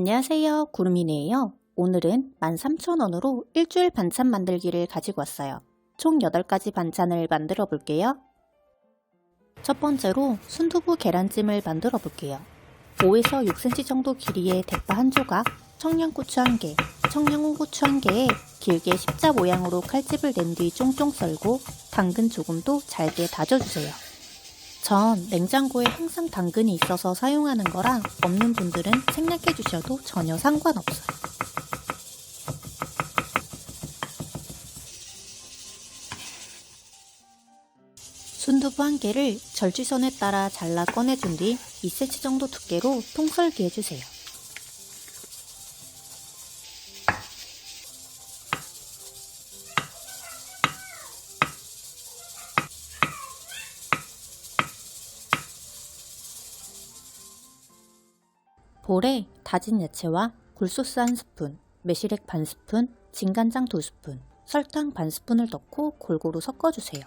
안녕하세요. 구름이네요. 오늘은 13,000원으로 일주일 반찬 만들기를 가지고 왔어요. 총 8가지 반찬을 만들어 볼게요. 첫 번째로 순두부 계란찜을 만들어 볼게요. 5에서 6cm 정도 길이의 대파 한 조각, 청양고추 한 개, 청양홍고추 한 개에 길게 십자 모양으로 칼집을 낸 뒤 쫑쫑 썰고 당근 조금 도 잘게 다져주세요. 전 냉장고에 항상 당근이 있어서 사용하는 거라 없는 분들은 생략해 주셔도 전혀 상관없어요. 순두부 한 개를 절취선에 따라 잘라 꺼내준 뒤 2cm 정도 두께로 통썰기 해주세요. 볼에 다진 야채와 굴소스 한 스푼, 매실액 반 스푼, 진간장 두 스푼, 설탕 반 스푼을 넣고 골고루 섞어주세요.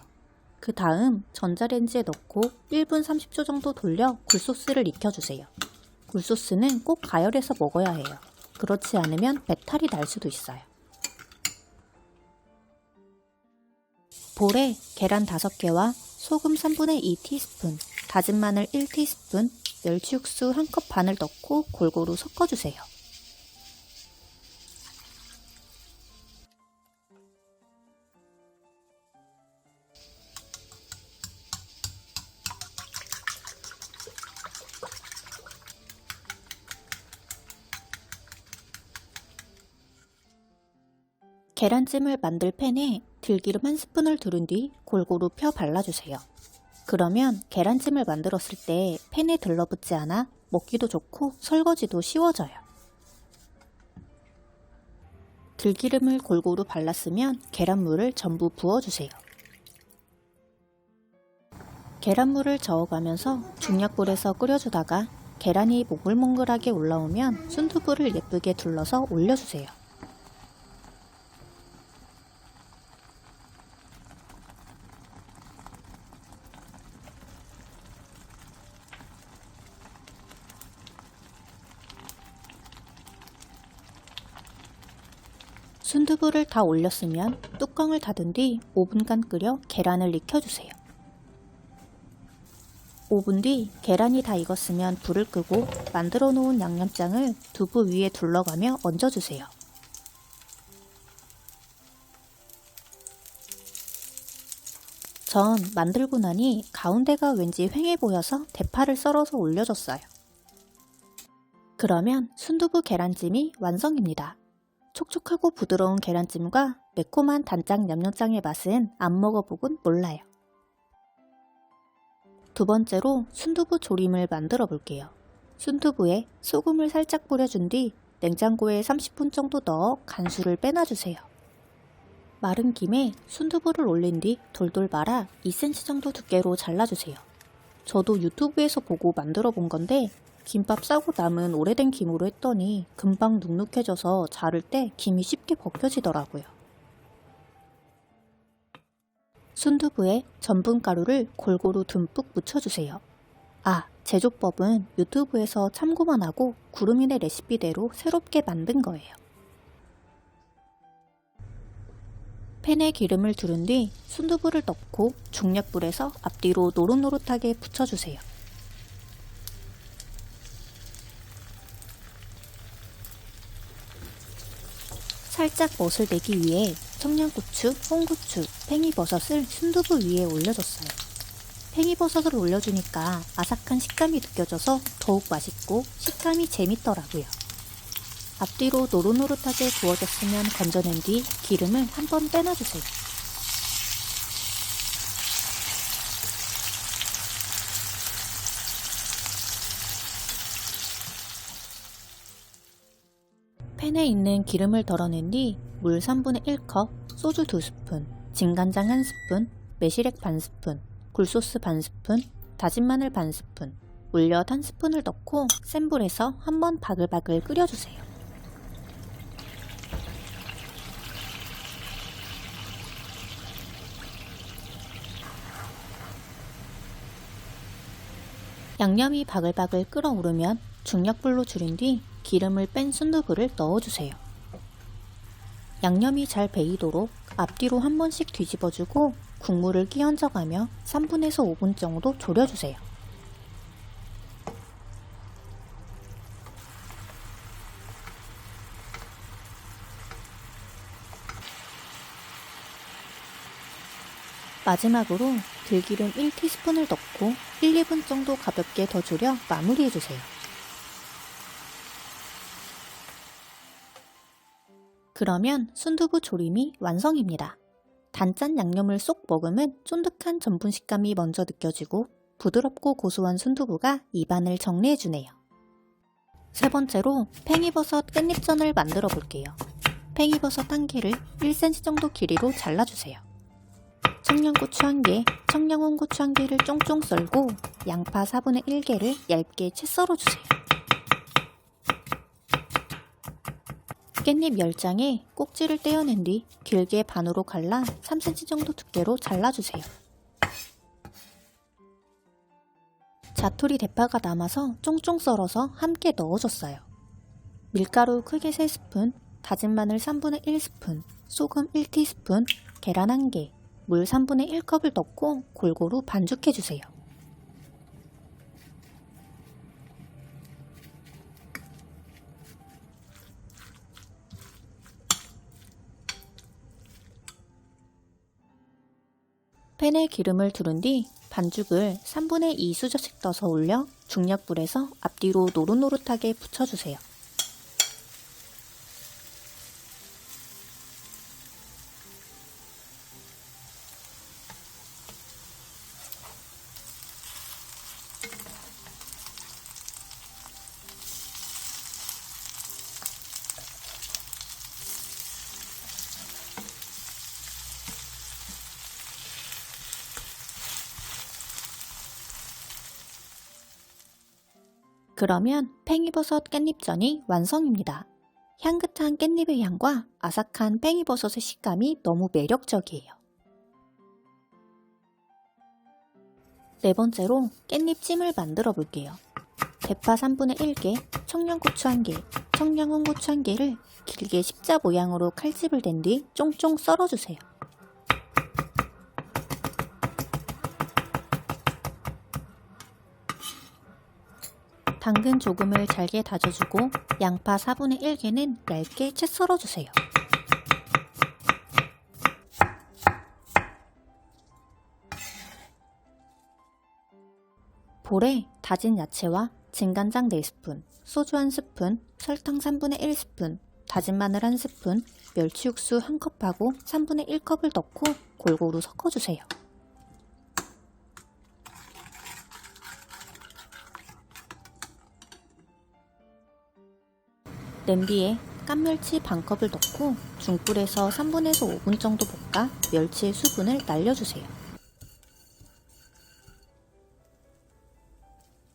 그 다음 전자레인지에 넣고 1분 30초 정도 돌려 굴소스를 익혀주세요. 굴소스는 꼭 가열해서 먹어야 해요. 그렇지 않으면 배탈이 날 수도 있어요. 볼에 계란 5개와 소금 3분의 2티스푼, 다진 마늘 1티스푼, 멸치 육수 한 컵 반을 넣고 골고루 섞어주세요. 계란찜을 만들 팬에 들기름 한 스푼을 두른 뒤 골고루 펴 발라주세요. 그러면 계란찜을 만들었을 때 팬에 들러붙지 않아 먹기도 좋고 설거지도 쉬워져요. 들기름을 골고루 발랐으면 계란물을 전부 부어주세요. 계란물을 저어가면서 중약불에서 끓여주다가 계란이 몽글몽글하게 올라오면 순두부를 예쁘게 둘러서 올려주세요. 순두부를 다 올렸으면 뚜껑을 닫은 뒤 5분간 끓여 계란을 익혀주세요. 5분 뒤 계란이 다 익었으면 불을 끄고 만들어 놓은 양념장을 두부 위에 둘러가며 얹어주세요. 전 만들고 나니 가운데가 왠지 휑해 보여서 대파를 썰어서 올려줬어요. 그러면 순두부 계란찜이 완성입니다. 촉촉하고 부드러운 계란찜과 매콤한 단짝 양념장의 맛은 안 먹어보곤 몰라요. 두 번째로 순두부 조림을 만들어 볼게요. 순두부에 소금을 살짝 뿌려준 뒤 냉장고에 30분 정도 넣어 간수를 빼놔주세요. 마른 김에 순두부를 올린 뒤 돌돌 말아 2cm 정도 두께로 잘라주세요. 저도 유튜브에서 보고 만들어 본 건데 김밥 싸고 남은 오래된 김으로 했더니 금방 눅눅해져서 자를 때 김이 쉽게 벗겨지더라고요. 순두부에 전분가루를 골고루 듬뿍 묻혀주세요. 아, 제조법은 유튜브에서 참고만 하고 구름이네 레시피대로 새롭게 만든 거예요. 팬에 기름을 두른 뒤 순두부를 넣고 중약불에서 앞뒤로 노릇노릇하게 붙여주세요. 살짝 멋을 내기 위해 청양고추, 홍고추, 팽이버섯을 순두부 위에 올려줬어요. 팽이버섯을 올려주니까 아삭한 식감이 느껴져서 더욱 맛있고 식감이 재밌더라고요. 앞뒤로 노릇노릇하게 구워졌으면 건져낸 뒤 기름을 한번 빼놔주세요. 팬에 있는 기름을 덜어낸 뒤 물 3분의 1컵, 소주 2스푼, 진간장 1스푼, 매실액 반 스푼, 굴소스 반 스푼, 다진 마늘 반 스푼, 물엿 한 스푼을 넣고 센 불에서 한번 바글바글 끓여주세요. 양념이 바글바글 끓어오르면 중약불로 줄인 뒤 기름을 뺀 순두부를 넣어주세요. 양념이 잘 배이도록 앞뒤로 한 번씩 뒤집어주고 국물을 끼얹어가며 3분에서 5분 정도 졸여주세요. 마지막으로 들기름 1티스푼을 넣고 1, 2분 정도 가볍게 더 졸여 마무리해주세요. 그러면 순두부 조림이 완성입니다. 단짠 양념을 쏙 먹으면 쫀득한 전분 식감이 먼저 느껴지고 부드럽고 고소한 순두부가 입안을 정리해주네요. 세 번째로 팽이버섯 깻잎전을 만들어 볼게요. 팽이버섯 한 개를 1cm 정도 길이로 잘라주세요. 청양고추 한 개, 청양홍고추 한 개를 쫑쫑 썰고 양파 4분의 1개를 얇게 채 썰어주세요. 깻잎 10장에 꼭지를 떼어낸 뒤 길게 반으로 갈라 3cm 정도 두께로 잘라주세요. 자투리 대파가 남아서 쫑쫑 썰어서 함께 넣어줬어요. 밀가루 크게 3스푼, 다진 마늘 3분의 1스푼, 소금 1티스푼, 계란 1개, 물 3분의 1컵을 넣고 골고루 반죽해주세요. 팬에 기름을 두른 뒤 반죽을 3분의 2 수저씩 떠서 올려 중약불에서 앞뒤로 노릇노릇하게 붙여주세요. 그러면 팽이버섯 깻잎전이 완성입니다. 향긋한 깻잎의 향과 아삭한 팽이버섯의 식감이 너무 매력적이에요. 네 번째로 깻잎찜을 만들어 볼게요. 대파 3분의 1개, 청양고추 1개, 청양홍고추 1개를 길게 십자 모양으로 칼집을 댄 뒤 쫑쫑 썰어주세요. 당근 조금을 잘게 다져주고 양파 4분의 1개는 얇게 채 썰어주세요. 볼에 다진 야채와 진간장 4스푼, 소주 1스푼, 설탕 3분의 1스푼, 다진 마늘 1스푼, 멸치 육수 1컵하고 3분의 1컵을 넣고 골고루 섞어주세요. 냄비에 깐멸치 반컵을 넣고 중불에서 3분에서 5분 정도 볶아 멸치의 수분을 날려주세요.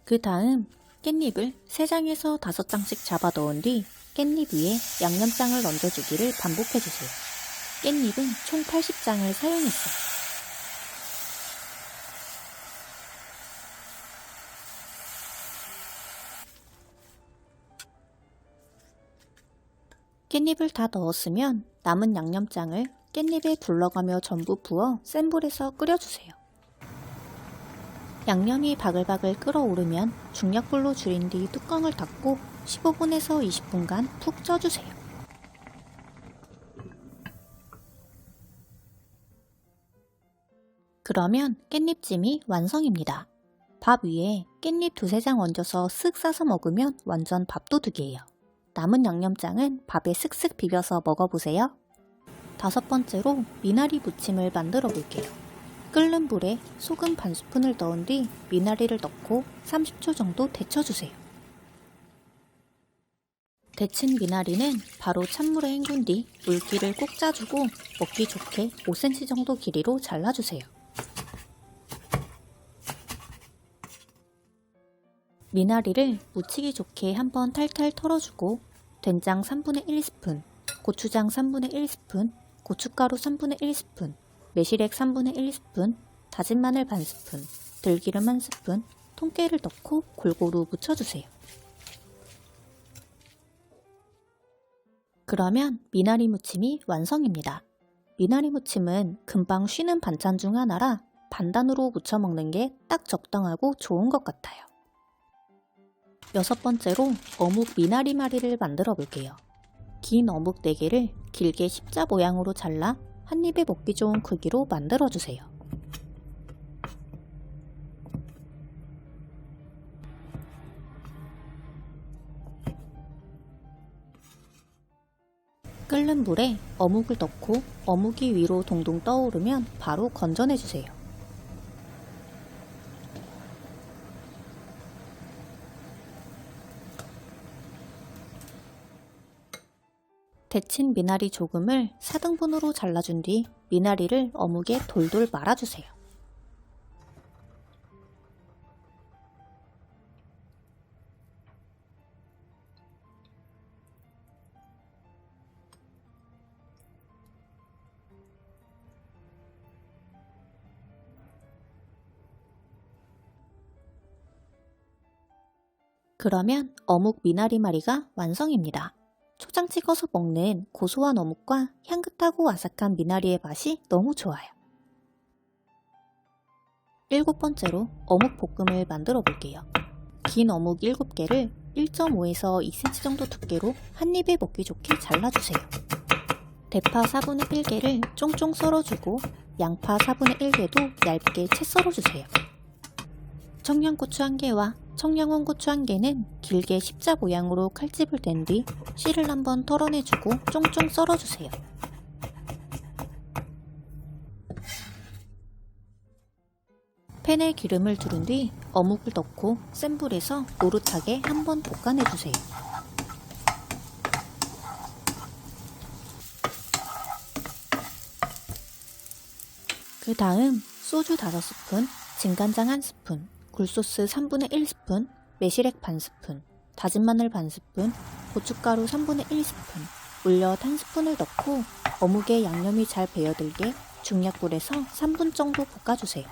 그 다음 깻잎을 3장에서 5장씩 잡아 넣은 뒤 깻잎 위에 양념장을 얹어주기를 반복해주세요. 깻잎은 총 80장을 사용했어요. 깻잎을 다 넣었으면 남은 양념장을 깻잎에 둘러가며 전부 부어 센 불에서 끓여주세요. 양념이 바글바글 끓어오르면 중약불로 줄인 뒤 뚜껑을 닫고 15분에서 20분간 푹 쪄주세요. 그러면 깻잎찜이 완성입니다. 밥 위에 깻잎 두세 장 얹어서 쓱 싸서 먹으면 완전 밥도둑이에요. 남은 양념장은 밥에 슥슥 비벼서 먹어보세요. 다섯 번째로 미나리 무침을 만들어 볼게요. 끓는 불에 소금 반 스푼을 넣은 뒤 미나리를 넣고 30초 정도 데쳐주세요. 데친 미나리는 바로 찬물에 헹군 뒤 물기를 꼭 짜주고 먹기 좋게 5cm 정도 길이로 잘라주세요. 미나리를 무치기 좋게 한번 탈탈 털어주고 된장 3분의 1스푼, 고추장 3분의 1스푼, 고춧가루 3분의 1스푼, 매실액 3분의 1스푼, 다진 마늘 반 스푼, 들기름 1스푼, 통깨를 넣고 골고루 묻혀주세요. 그러면 미나리 무침이 완성입니다. 미나리 무침은 금방 쉬는 반찬 중 하나라 반단으로 무쳐 먹는 게 딱 적당하고 좋은 것 같아요. 여섯 번째로 어묵 미나리 마리를 만들어 볼게요. 긴 어묵 4개를 길게 십자 모양으로 잘라 한 입에 먹기 좋은 크기로 만들어 주세요. 끓는 물에 어묵을 넣고 어묵이 위로 동동 떠오르면 바로 건져내 주세요. 데친 미나리 조금을 4등분으로 잘라준 뒤 미나리를 어묵에 돌돌 말아주세요. 그러면 어묵 미나리마리가 완성입니다. 초장 찍어서 먹는 고소한 어묵과 향긋하고 아삭한 미나리의 맛이 너무 좋아요. 일곱 번째로 어묵 볶음을 만들어 볼게요. 긴 어묵 7개를 1.5에서 2cm 정도 두께로 한 입에 먹기 좋게 잘라주세요. 대파 4분의 1개를 쫑쫑 썰어주고 양파 4분의 1개도 얇게 채 썰어주세요. 청양고추 1개와 청양원 고추 1개는 길게 십자 모양으로 칼집을 댄뒤 씨를 한번 털어내주고 쫑쫑 썰어주세요. 팬에 기름을 두른 뒤 어묵을 넣고 센 불에서 노릇하게 한번 볶아내주세요. 그 다음 소주 5스푼, 진간장 1스푼, 굴소스 3분의 1스푼, 매실액 반스푼, 다진 마늘 반스푼, 고춧가루 3분의 1스푼, 물엿 1스푼을 넣고 어묵에 양념이 잘 배어들게 중약불에서 3분 정도 볶아주세요.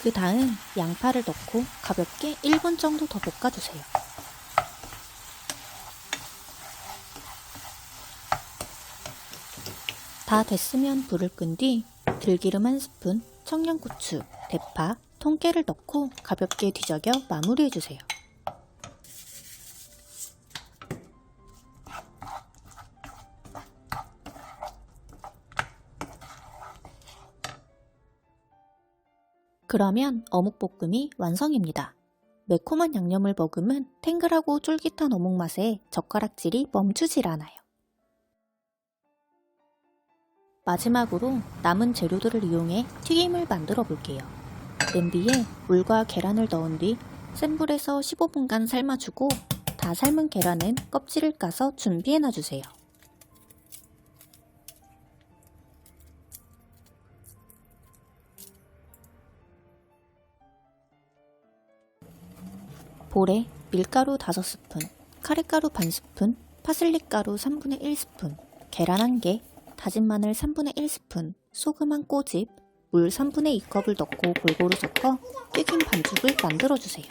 그 다음 양파를 넣고 가볍게 1분 정도 더 볶아주세요. 다 됐으면 불을 끈 뒤 들기름 한 스푼, 청양고추, 대파, 통깨를 넣고 가볍게 뒤적여 마무리해주세요. 그러면 어묵볶음이 완성입니다. 매콤한 양념을 머금은 탱글하고 쫄깃한 어묵 맛에 젓가락질이 멈추질 않아요. 마지막으로 남은 재료들을 이용해 튀김을 만들어 볼게요. 냄비에 물과 계란을 넣은 뒤 센 불에서 15분간 삶아주고 다 삶은 계란은 껍질을 까서 준비해 놔주세요. 볼에 밀가루 5스푼, 카레가루 반스푼, 파슬리가루 3분의 1스푼, 계란 1개, 다진 마늘 3분의 1스푼, 소금 한 꼬집, 물 3분의 2컵을 넣고 골고루 섞어 튀김 반죽을 만들어주세요.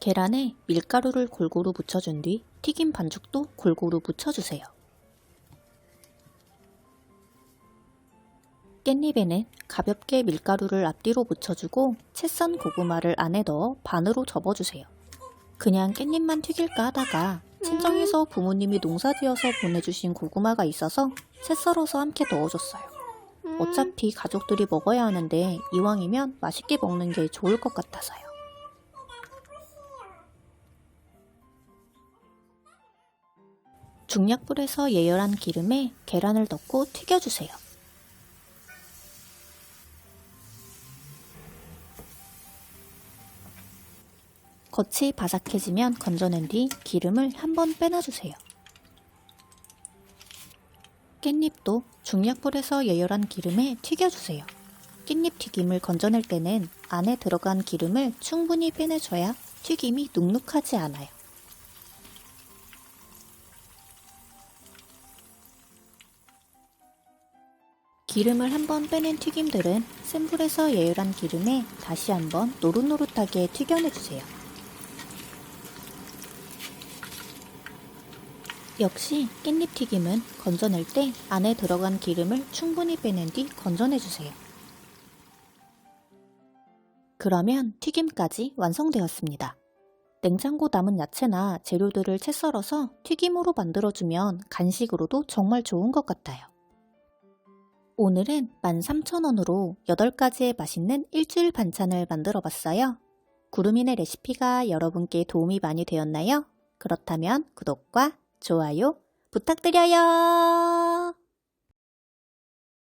계란에 밀가루를 골고루 묻혀준 뒤 튀김 반죽도 골고루 묻혀주세요. 깻잎에는 가볍게 밀가루를 앞뒤로 묻혀주고 채썬 고구마를 안에 넣어 반으로 접어주세요. 그냥 깻잎만 튀길까 하다가 친정에서 부모님이 농사지어서 보내주신 고구마가 있어서 채 썰어서 함께 넣어줬어요. 어차피 가족들이 먹어야 하는데 이왕이면 맛있게 먹는 게 좋을 것 같아서요. 중약불에서 예열한 기름에 계란을 넣고 튀겨주세요. 겉이 바삭해지면 건져낸 뒤 기름을 한번 빼놔주세요. 깻잎도 중약불에서 예열한 기름에 튀겨주세요. 깻잎 튀김을 건져낼 때는 안에 들어간 기름을 충분히 빼내줘야 튀김이 눅눅하지 않아요. 기름을 한번 빼낸 튀김들은 센 불에서 예열한 기름에 다시 한번 노릇노릇하게 튀겨내주세요. 역시 깻잎 튀김은 건져낼 때 안에 들어간 기름을 충분히 빼낸 뒤 건져내주세요. 그러면 튀김까지 완성되었습니다. 냉장고 남은 야채나 재료들을 채 썰어서 튀김으로 만들어주면 간식으로도 정말 좋은 것 같아요. 오늘은 13,000원으로 8가지의 맛있는 일주일 반찬을 만들어 봤어요. 구름이네 레시피가 여러분께 도움이 많이 되었나요? 그렇다면 구독과 좋아요 부탁드려요.